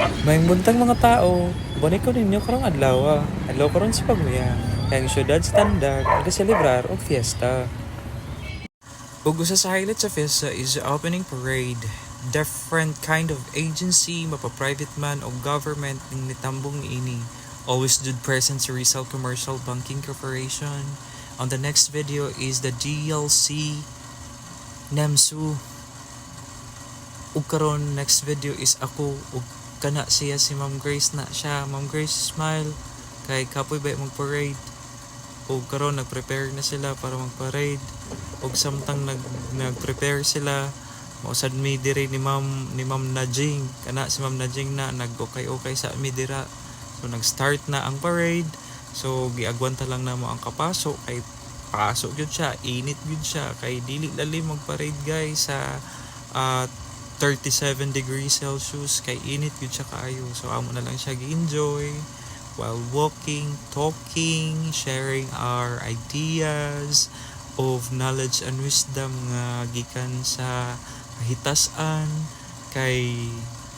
May buntang mga tao, bonay ko ninyo karong adlaw. Adlaw karon sa pagmuya. Ang syudad sa Tandag, nagaselebrar og fiesta. Ug usa sa highlight sa fiesta is the opening parade. Different kind of agency, mapa-private man o government ning nitambong ini. Always dud present sa Rizal Commercial Banking Corporation. On the next video is the DLC NEMSU. Ug karon next video is ako ug kana siya si Ma'am Grace na siya. Ma'am Grace smile kay kapoy ba mag-parade. Ug karon nag-prepare na sila para mag-parade. Ug samtang nag nag-prepare sila mausad mi diri ni Ma'am ni Ma'am Najing kana si Ma'am Najing na nag-okay-okay sa mi dira. So nag-start na ang parade. So giagwanta lang namo ang kapasok kay pasok yun siya, init yun siya kay dili lalim mag-parade guys sa ah, 37 degrees Celsius kay init yun siya kaayo. So amo na lang siya gi-enjoy while walking, talking, sharing our ideas of knowledge and wisdom nga gikan sa kahitasan kay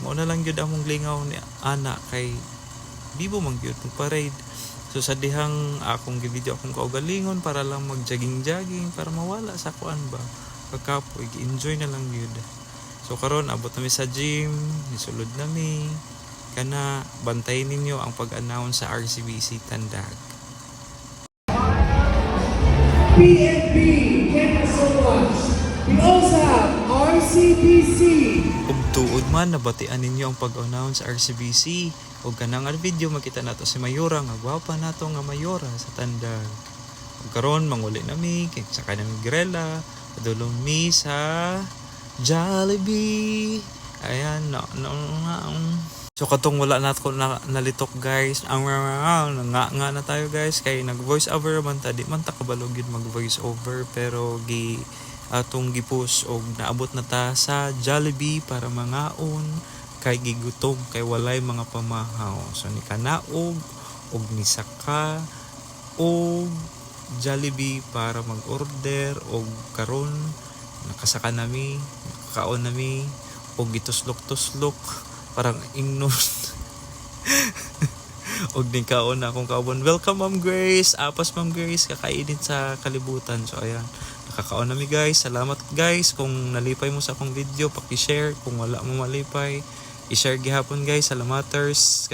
mao na lang gyud among lingaw ni ana kay bibo man gyud parade So sa dihang akong gi-video akong kaugalingon para lang mag-jogging-jogging para mawala sa kuan ba pagkapoy gi-enjoy na lang gyud. So karon abot na mi sa gym, nisulod na mi kana bantayin ninyo ang pag-announce sa RCBC Tandag. PNP, thank you so much. We also have RCBC. Ug tuod man nabatian ninyo ang pag-announce sa RCBC ug kanang ang video makita nato si Mayora nga gwapa nato nga Mayora sa Tandag. Ug karon manguli na mi kay sa kanang Grela, padulong mi sa Jollibee. Ayan, no, no, no, So katong wala na ko na, nalitok guys. Ang nga nga na tayo guys kay nag voice over man ta di man ta kabalo gyud mag voice over pero gi atong gipus og naabot na ta sa Jollibee para mangaon kay gigutom kay walay mga pamahaw. So ni kanaog og ni saka og Jollibee para mag-order og karon nakasaka nami, nakakaon nami og gituslok-tuslok parang ingnon og din kaon na akong kaubon. Welcome Ma'am Grace. Apas Ma'am Grace kakainin sa kalibutan. So ayan. Nakakaon nami guys. Salamat guys kung nalipay mo sa akong video, paki-share kung wala mo malipay. I-share gihapon guys. Salamaters.